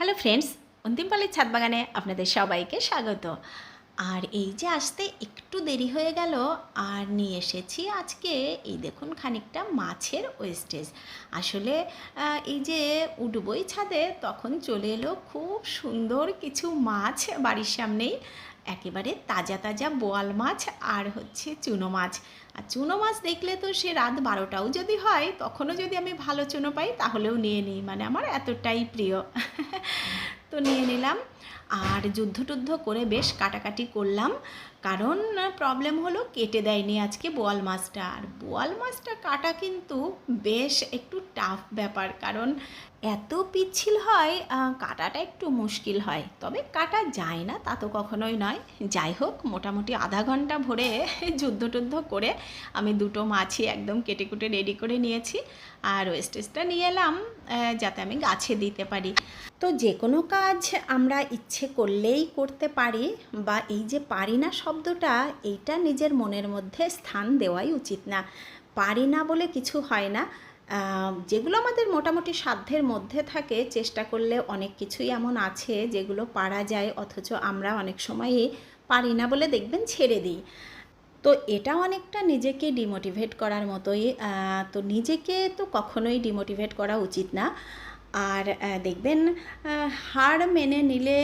Hello friends অন্তিম অন্তিমপালের ছাদ বাগানে আপনাদের সবাইকে স্বাগত। আর এই যে আসতে একটু দেরি হয়ে গেল, আর নিয়ে এসেছি আজকে এই দেখুন খানিকটা মাছের ওয়েস্টেজ আসলে এই যে উঠবই ছাদে তখন চলে এলো খুব সুন্দর কিছু মাছ বাড়ির সামনেই। একেবারে তাজা তাজা বোয়াল মাছ আর হচ্ছে চুনো মাছ। আর চুনো মাছ দেখলে তো সে রাত বারোটাও যদি হয়, তখনও যদি আমি ভালো চুনো পাই, তাহলেও নিয়ে নিই। মানে আমার এতটাই প্রিয়। তো নিয়ে নিলাম। আর যুদ্ধ টুদ্ধ করে বেশ কাটাকাটি করলাম। কারণ প্রবলেম হলো কেটে দেয়নি আজকে বোয়াল মাছটা। আর বোয়াল মাছটা কাটা কিন্তু বেশ একটু টাফ ব্যাপার। কারণ এত পিচ্ছিল হয় কাটাটা একটু মুশকিল হয়। তবে কাটা যায় না, তা তো কখনোই নয়। যাই হোক, মোটামুটি আধা ঘণ্টা ভরে যুদ্ধ টুদ্ধ করে আমি দুটো মাছই একদম কেটে কুটে রেডি করে নিয়েছি আর ওয়েস্টেজটা নিয়ে এলাম যাতে আমি গাছে দিতে পারি। তো যে কোনো কাজ আমরা ইচ্ছে করলেই করতে পারি বা এই যে পারি না শব্দটা, এইটা নিজের মনের মধ্যে স্থান দেওয়াই উচিত না। পারি না বলে কিছু হয় না। যেগুলো আমাদের মোটামুটি সাধ্যের মধ্যে থাকে, চেষ্টা করলে অনেক কিছুই এমন আছে যেগুলো পারা যায়, অথচ আমরা অনেক সময়ই পারি না বলে দেখবেন ছেড়ে দিই। তো এটা অনেকটা নিজেকে ডিমোটিভেট করার মতোই তো নিজেকে তো কখনোই ডিমোটিভেট করা উচিত না। আর দেখবেন হার মেনে নিলে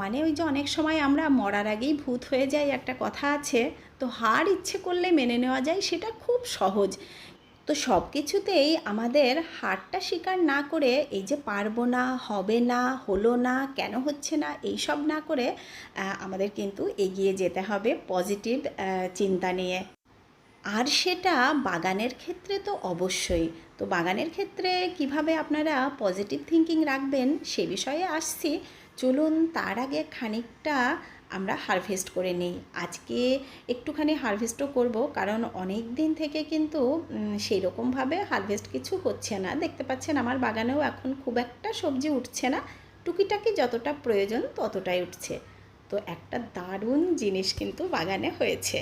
মানে ওই যে অনেক সময় আমরা মরার আগেই ভূত হয়ে যাই একটা কথা আছে, তো হার ইচ্ছে করলে মেনে নেওয়া যায়, সেটা খুব সহজ। তো সব কিছুতেই আমাদের হারটা স্বীকার না করে এই যে পারব না, হবে না, হলো না, কেন হচ্ছে না এই সব না করে আমাদের কিন্তু এগিয়ে যেতে হবে পজিটিভ চিন্তা নিয়ে। আর সেটা বাগানের ক্ষেত্রে তো অবশ্যই। তো বাগানের ক্ষেত্রে কীভাবে আপনারা পজিটিভ থিঙ্কিং রাখবেন সে বিষয়ে আসছি। চলুন তার আগে খানিকটা আমরা হারভেস্ট করে নিই। আজকে একটুখানি হারভেস্টও করব, কারণ অনেক দিন থেকে কিন্তু সেই রকমভাবে হারভেস্ট কিছু হচ্ছে না। দেখতে পাচ্ছেন আমার বাগানেও এখন খুব একটা সবজি উঠছে না। টুকিটাকি যতটা প্রয়োজন ততটাই উঠছে। তো একটা দারুণ জিনিস কিন্তু বাগানে হয়েছে।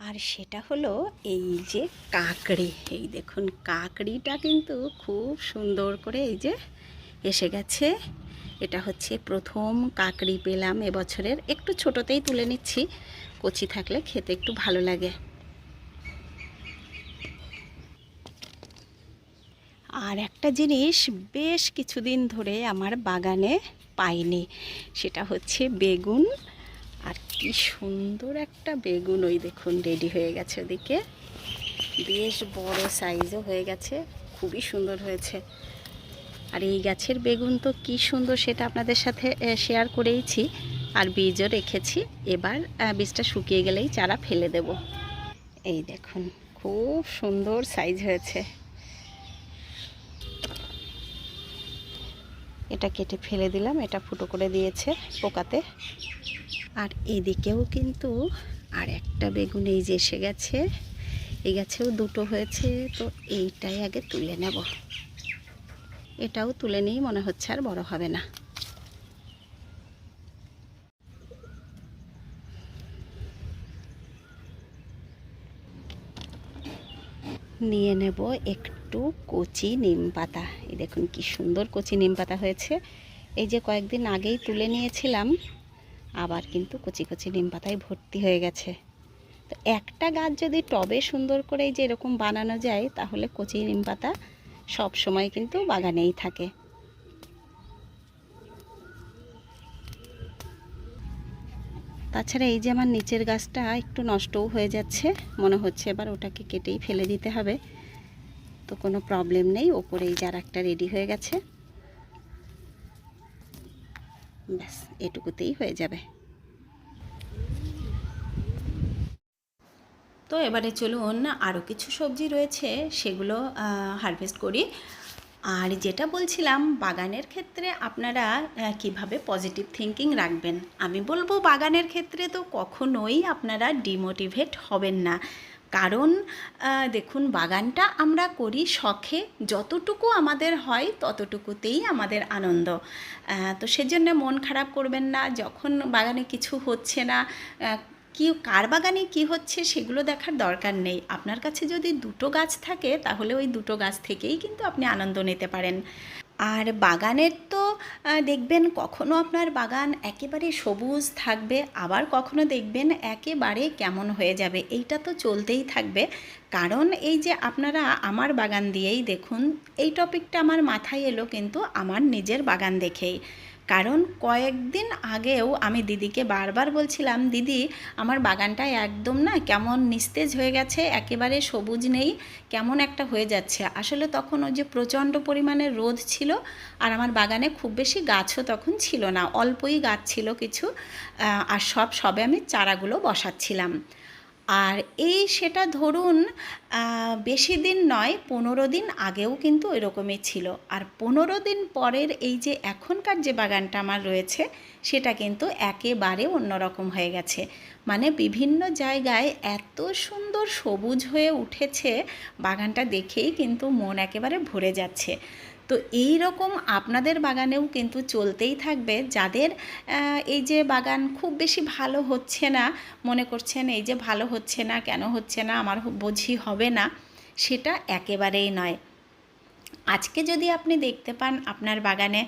আর সেটা হলো এই যে কাকড়ি। এই দেখুন, কাকড়িটা কিন্তু খুব সুন্দর করে এই যে এসে গেছে। এটা হচ্ছে প্রথম কাকড়ি পেলাম এবছরের। একটু ছোটোতেই তুলে নিচ্ছি, কচি থাকলে খেতে একটু ভালো লাগে। আর একটা জিনিস বেশ কিছুদিন ধরে আমার বাগানে পাইনি, সেটা হচ্ছে বেগুন। আর কি সুন্দর একটা বেগুন ওই দেখুন, রেডি হয়ে গেছে ওদিকে। বেশ বড় সাইজও হয়ে গেছে, খুবই সুন্দর হয়েছে। আর এই গাছের বেগুন তো কি সুন্দর সেটা আপনাদের সাথে শেয়ার করেইছি। আর বীজও রেখেছি। এবার বীজটা শুকিয়ে গেলেই চারা ফেলে দেব। এই দেখুন, খুব সুন্দর সাইজ হয়েছে। এটা কেটে ফেলে দিলাম, এটা ফুটো করে দিয়েছে পোকাতে। আর এদিকেও কিন্তু আর একটা বেগুন এই যে এসে গেছে। এই গাছেও দুটো হয়েছে, তো এইটাই আগে তুলে নেব। এটাও তুলে নিই মনে হচ্ছে আর বড় হবে না। নিয়ে নেব একটু কচি নিম পাতা। এই দেখুন কি সুন্দর কচি নিম পাতা হয়েছে। এই যে কয়েকদিন আগেই তুলে নিয়েছিলাম, আবার কিন্তু কচি কচি নিম পাতায় ভর্তি হয়ে গেছে। তো একটা গাছ যদি টবে সুন্দর করে যে এরকম বানানো যায়, তাহলে কচি নিম পাতা সব সময় কিন্তু বাগানেই থাকে। তাছাড়া এই যে আমার নিচের গাছটা একটু নষ্টও হয়ে যাচ্ছে, মনে হচ্ছে এবার ওটাকে কেটেই ফেলে দিতে হবে। তো কোনো প্রবলেম নেই ওপরে এই যার একটা রেডি হয়ে গেছে। ব্যাস, এটুকুতেই হয়ে যাবে। তো এবারে চলুন আরও কিছু সবজি রয়েছে, সেগুলো হারভেস্ট করি। আর যেটা বলছিলাম, বাগানের ক্ষেত্রে আপনারা কীভাবে পজিটিভ থিঙ্কিং রাখবেন? আমি বলব বাগানের ক্ষেত্রে তো কখনোই আপনারা ডিমোটিভেট হবেন না। কারণ দেখুন, বাগানটা আমরা করি শখে, যতটুকু আমাদের হয়, ততটুকুতেই আমাদের আনন্দ। তো সেজন্য মন খারাপ করবেন না। যখন বাগানে কিছু হচ্ছে না কি, কার বাগানে কি হচ্ছে সেগুলো দেখার দরকার নেই। আপনার কাছে যদি দুটো গাছ থাকে, তাহলে ওই দুটো গাছ থেকেই কিন্তু আপনি আনন্দ নিতে পারেন। আর বাগানের তো দেখবেন কখনো আপনার বাগান একেবারে সবুজ থাকবে, আবার কখনো দেখবেন একেবারে কেমন হয়ে যাবে। এইটা তো চলতেই থাকবে। কারণ এই যে আপনারা আমার বাগান দিয়েই দেখুন, এই টপিকটা আমার মাথায় এলো কিন্তু আমার নিজের বাগান দেখেই। কারণ কয়েকদিন আগেও আমি দিদিকে বারবার বলছিলাম, দিদি, আমার বাগানটা একদম না কেমন নিস্তেজ হয়ে গেছে, একেবারে সবুজ নেই, কেমন একটা হয়ে যাচ্ছে। আসলে তখন ওই যে প্রচণ্ড পরিমাণে রোদ ছিল আর আমার বাগানে খুব বেশি গাছও তখন ছিল না, অল্পই গাছ ছিল কিছু আর সব, সবে আমি চারাগুলো বসাচ্ছিলাম। আর এই সেটা ধরুন বেশি দিন নয়, পনেরো দিন আগেও কিন্তু এরকমই ছিল। আর পনেরো দিন পরের এই যে এখনকার যে বাগানটা আমার রয়েছে, সেটা কিন্তু একেবারে অন্যরকম হয়ে গেছে। মানে বিভিন্ন জায়গায় এত সুন্দর সবুজ হয়ে উঠেছে, বাগানটা দেখেই কিন্তু মন একেবারে ভরে যাচ্ছে। তো এই রকম আপনাদের বাগানেও কিন্তু চলতেই থাকবে। যাদের এই যে বাগান খুব বেশি ভালো হচ্ছে না, মনে করছেন এই যে ভালো হচ্ছে না, কেন হচ্ছে না, আমার বোঝি হবে না, সেটা একেবারেই নয়। আজকে যদি আপনি দেখতে পান আপনার বাগানে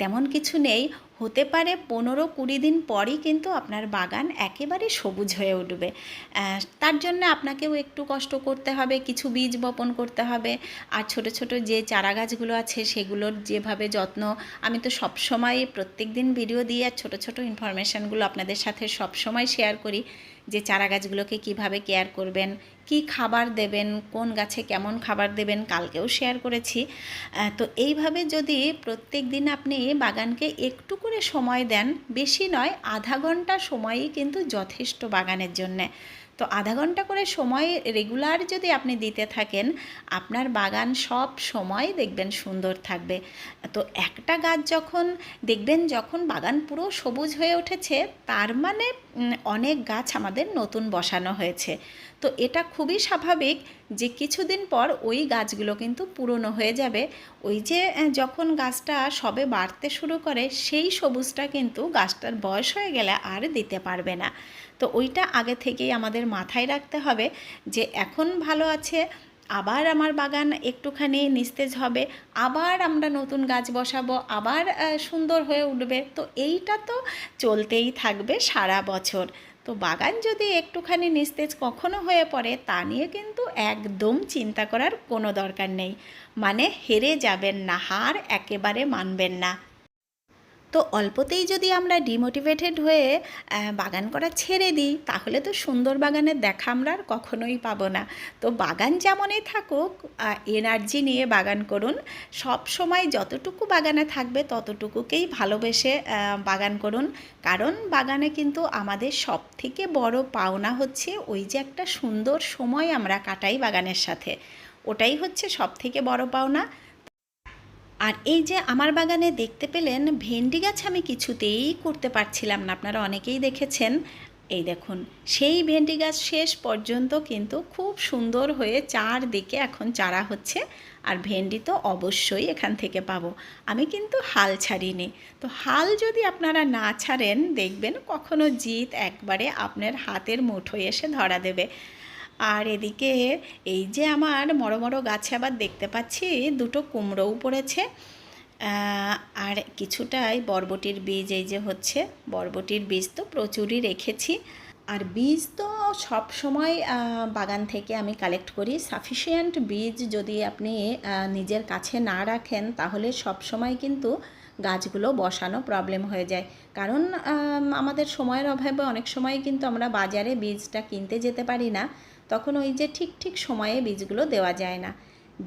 তেমন কিছু নেই, হতে পারে পনেরো কুড়ি দিন পরই কিন্তু আপনার বাগান একেবারে সবুজ হয়ে উঠবে। তার জন্য আপনাকেও একটু কষ্ট করতে হবে, কিছু বীজ বপন করতে হবে, আর ছোট ছোট যে চারা গাছগুলো আছে সেগুলোর যেভাবে যত্ন, আমি তো সবসময় প্রত্যেক দিন ভিডিও দিয়ে আর ছোটো ছোটো ইনফরমেশানগুলো আপনাদের সাথে সবসময় শেয়ার করি। যে চারা গাছগুলোকে কীভাবে কেয়ার করবেন, কি খাবার দেবেন, কোন গাছে কেমন খাবার দেবেন কালকেও শেয়ার করেছি। তো এইভাবে যদি প্রত্যেক দিন আপনি বাগানকে একটু করে সময় দেন, বেশি নয়, আধা ঘণ্টা সময়ই কিন্তু যথেষ্ট বাগানের জন্যে। তো আধা ঘণ্টা করে সময় রেগুলার যদি আপনি দিতে থাকেন, আপনার বাগান সব সময় দেখবেন সুন্দর থাকবে। তো একটা গাছ যখন দেখবেন যখন বাগান পুরো সবুজ হয়ে উঠেছে, তার মানে অনেক গাছ আমাদের নতুন বসানো হয়েছে। তো এটা খুবই স্বাভাবিক যে কিছুদিন পর ওই গাছগুলো কিন্তু পুরনো হয়ে যাবে। ওই যে যখন গাছটা সবে বাড়তে শুরু করে, সেই সবুজটা কিন্তু গাছটার বয়স হয়ে গেলে আর দিতে পারবে না। তো ওইটা আগে থেকেই আমাদের মাথায় রাখতে হবে যে এখন ভালো আছে, আবার আমার বাগান একটুখানি নিস্তেজ হবে, আবার আমরা নতুন গাছ বসাবো, আবার সুন্দর হয়ে উঠবে। তো এইটা তো চলতেই থাকবে সারা বছর। তো বাগান যদি একটুখানি নিস্তেজ কখনো হয়ে পড়ে, তা নিয়ে কিন্তু একদম চিন্তা করার কোনো দরকার নেই। মানে হেরে যাবেন না, হার একেবারে মানবেন না। তো অল্পতেই যদি আমরা ডিমোটিভেটেড হয়ে বাগান করা ছেড়ে দিই, তাহলে তো সুন্দর বাগানের দেখা আমরা আর কখনোই পাবো না। তো বাগান যেমনই থাকুক এনার্জি নিয়ে বাগান করুন। সব সময় যতটুকু বাগানে থাকবে, ততটুকুকেই ভালোবেসে বাগান করুন। কারণ বাগানে কিন্তু আমাদের সব থেকে বড় পাওনা হচ্ছে ওই যে একটা সুন্দর সময় আমরা কাটাই বাগানের সাথে। ওটাই হচ্ছে সব থেকে বড় পাওনা। আর এই যে আমার বাগানে দেখতে পেলেন ভেন্ডি গাছ আমি কিছুতেই করতে পারছিলাম না। আপনারা অনেকেই দেখেছেন। এই দেখুন, সেই ভেন্ডি গাছ শেষ পর্যন্ত কিন্তু খুব সুন্দর হয়ে চারদিকে এখন চারা হচ্ছে আর ভেন্ডি তো অবশ্যই এখান থেকে পাবো। আমি কিন্তু হাল ছাড়িনি। তো হাল যদি আপনারা না ছাড়েন, দেখবেন কখনো জিত একবারে আপনার হাতের মুঠোয় এসে ধরা দেবে। আর এদিকে এই যে আমার বড় বড় গাছে আবার দেখতে পাচ্ছি দুটো কুমড়োও পড়েছে আর কিছুটাই বরবটির বীজ এই যে হচ্ছে, বরবটির বীজ তো প্রচুরই রেখেছি। আর বীজ তো সব সময় বাগান থেকে আমি কালেক্ট করি। সাফিসিয়েন্ট বীজ যদি আপনি নিজের কাছে না রাখেন, তাহলে সব সময় কিন্তু গাছগুলো বসানো প্রবলেম হয়ে যায়। কারণ আমাদের সময়ের অভাবে অনেক সময় কিন্তু আমরা বাজারে বীজটা কিনতে যেতে পারি না। তখন ওই যে ঠিক ঠিক সময়ে বীজগুলো দেওয়া যায় না।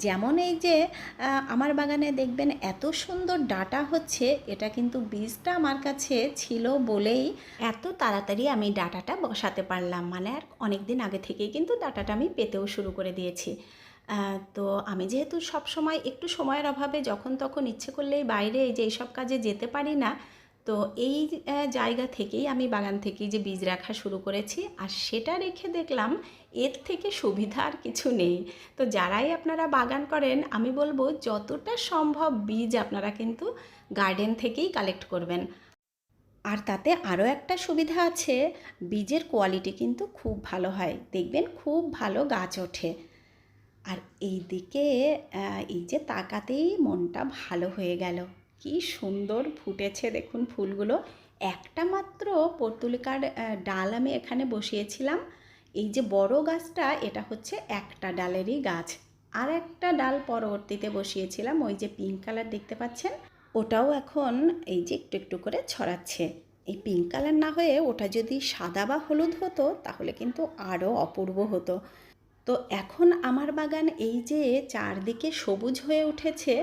যেমন এই যে আমার বাগানে দেখবেন এত সুন্দর ডাটা হচ্ছে, এটা কিন্তু বীজটা আমার কাছে ছিল বলেই এত তাড়াতাড়ি আমি ডাটাটা বসাতে পারলাম। মানে আর অনেক দিন আগে থেকেই কিন্তু ডাটাটা আমি পেতেও শুরু করে দিয়েছি। তো আমি যেহেতু সব সময় একটু সময়ের অভাবে যখন তখন ইচ্ছে করলেই বাইরে এই যে এইসব কাজে যেতে পারি না তো এই জায়গা থেকেই আমি বাগান থেকেই যে বীজ রাখা শুরু করেছি আর সেটা রেখে দেখলাম এর থেকে সুবিধা আর কিছু নেই। তো যারাই আপনারা বাগান করেন, আমি বলব যতটা সম্ভব বীজ আপনারা কিন্তু গার্ডেন থেকেই কালেক্ট করবেন। আর তাতে আরও একটা সুবিধা আছে, বীজের কোয়ালিটি কিন্তু খুব ভালো হয়। দেখবেন খুব ভালো গাছ ওঠে। আর এই দিকে এই যে তাকাতেই মনটা ভালো হয়ে গেল। কি সুন্দর ফুটেছে দেখুন ফুলগুলো। একটা মাত্র পর্তুলিকার ডাল আমি এখানে বসিয়েছিলাম। এই যে বড় গাছটা, এটা হচ্ছে একটা ডালেরই গাছ। আর একটা ডাল পরবর্তীতে বসিয়েছিলাম, ওই যে পিঙ্ক কালার দেখতে পাচ্ছেন? ওটাও এখন এই যে একটু একটু করে ছড়াচ্ছে। এই পিঙ্ক কালার না হয়ে ওটা যদি সাদা বা হলুদ হতো, তাহলে কিন্তু আরও অপূর্ব হতো। তো এখন আমার বাগান এই যে চারদিকে সবুজ হয়ে উঠেছে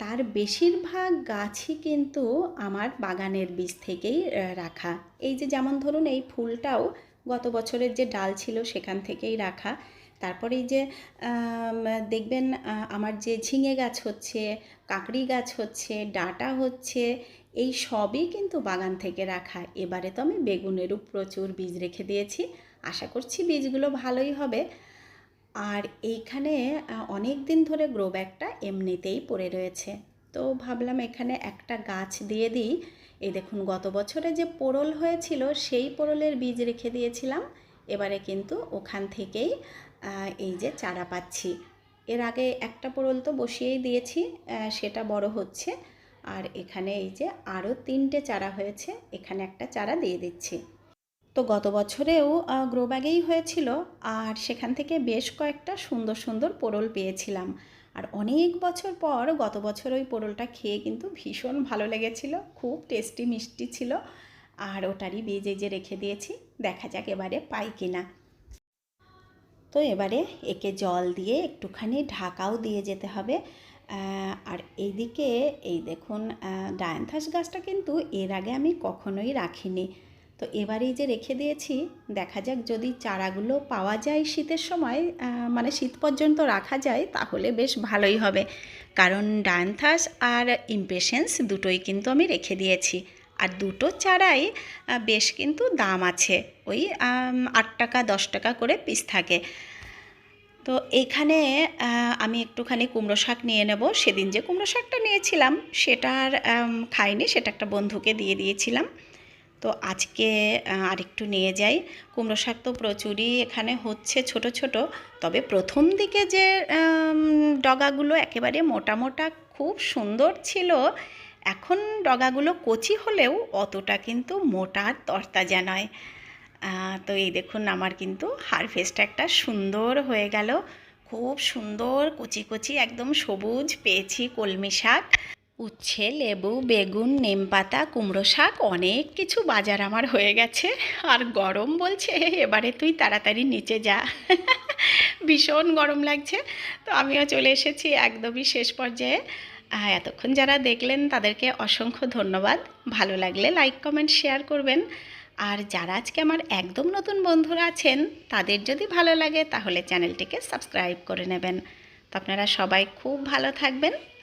তার বেশিরভাগ গাছই কিন্তু আমার বাগানের বীজ থেকেই রাখা। এই যে যেমন ধরুন এই ফুলটাও গত বছরের যে ডাল ছিল সেখান থেকেই রাখা। তারপরে এই যে দেখবেন আমার যে ঝিঙে গাছ হচ্ছে, কাকড়ি গাছ হচ্ছে, ডাঁটা হচ্ছে, এই সবই কিন্তু বাগান থেকে রাখা। এবারে তো আমি বেগুনেরও প্রচুর বীজ রেখে দিয়েছি। আশা করছি বীজগুলো ভালোই হবে। আর এইখানে অনেক দিন ধরে গ্রো ব্যাগটা এমনিতেই পড়ে রয়েছে। তো ভাবলাম এখানে একটা গাছ দিয়ে দিই। এই দেখুন, গত বছরে যে পোড়ল হয়েছিল, সেই পোড়লের বীজ রেখে দিয়েছিলাম। এবারে কিন্তু ওখান থেকেই এই যে চারা পাচ্ছি। এর আগে একটা পোড়ল তো বসিয়েই দিয়েছি সেটা বড় হচ্ছে। আর এখানে এই যে আরও তিনটে চারা হয়েছে, এখানে একটা চারা দিয়ে দিচ্ছি। তো গত বছরেও গ্রো ব্যাগেই হয়েছিল। আর সেখান থেকে বেশ কয়েকটা সুন্দর সুন্দর পোড়ল পেয়েছিলাম। আর অনেক বছর পর, গত বছর ওই পোড়লটা খেয়ে কিন্তু ভীষণ ভালো লেগেছিল, খুব টেস্টি মিষ্টি ছিল। আর ওটারই বীজ যে রেখে দিয়েছি, দেখা যাক এবারে পাই কিনা। তো এবারে একে জল দিয়ে একটুখানি ঢাকাও দিয়ে যেতে হবে। আর এইদিকে এই দেখুন ডায়ান্থাস গাছটা কিন্তু এর আগে আমি কখনোই রাখিনি। তো এবারেই যে রেখে দিয়েছি, দেখা যাক যদি চারাগুলো পাওয়া যায় শীতের সময় মানে শীত পর্যন্ত রাখা যায়, তাহলে বেশ ভালোই হবে। কারণ ডায়ান্থাস আর ইমপেশেন্স দুটোই কিন্তু আমি রেখে দিয়েছি। আর দুটো চারাই বেশ কিন্তু দাম আছে। ওই আট টাকা, দশ টাকা করে পিস থাকে। তো এখানে আমি একটুখানি কুমড়ো শাক নিয়ে নেব। সেদিন যে কুমড়ো শাকটা নিয়েছিলাম সেটার খাইনি, সেটা একটা বন্ধুকে দিয়ে দিয়েছিলাম। তো আজকে আরেকটু নিয়ে যাই। কুমড়ো শাক তো প্রচুরই এখানে হচ্ছে ছোট ছোট। তবে প্রথম দিকে যে ডগাগুলো একেবারে মোটা মোটা খুব সুন্দর ছিল, এখন ডগাগুলো কচি হলেও অতটা কিন্তু মোটা আর তরতাজা নয়। তো এই দেখুন আমার কিন্তু হারভেস্ট একটা সুন্দর হয়ে গেল। খুব সুন্দর কচি কচি একদম সবুজ পেয়েছি কলমি শাক। উচ্ছে, লেবু, বেগুন, নিমপাতা, কুমড়ো শাক, অনেক কিছু বাজার আমার হয়ে গেছে। আর গরম বলছে, এবারে তুই তাড়াতাড়ি নিচে যা। ভীষণ গরম লাগছে। তো আমিও চলে এসেছি একদমই শেষ পর্যায়ে। এতক্ষণ যারা দেখলেন, তাদেরকে অসংখ্য ধন্যবাদ। ভালো লাগলে লাইক, কমেন্ট, শেয়ার করবেন। আর যারা আজকে আমার একদম নতুন বন্ধুরা আছেন, তাদের যদি ভালো লাগে, তাহলে চ্যানেলটিকে সাবস্ক্রাইব করে নেবেন। তো আপনারা সবাই খুব ভালো থাকবেন।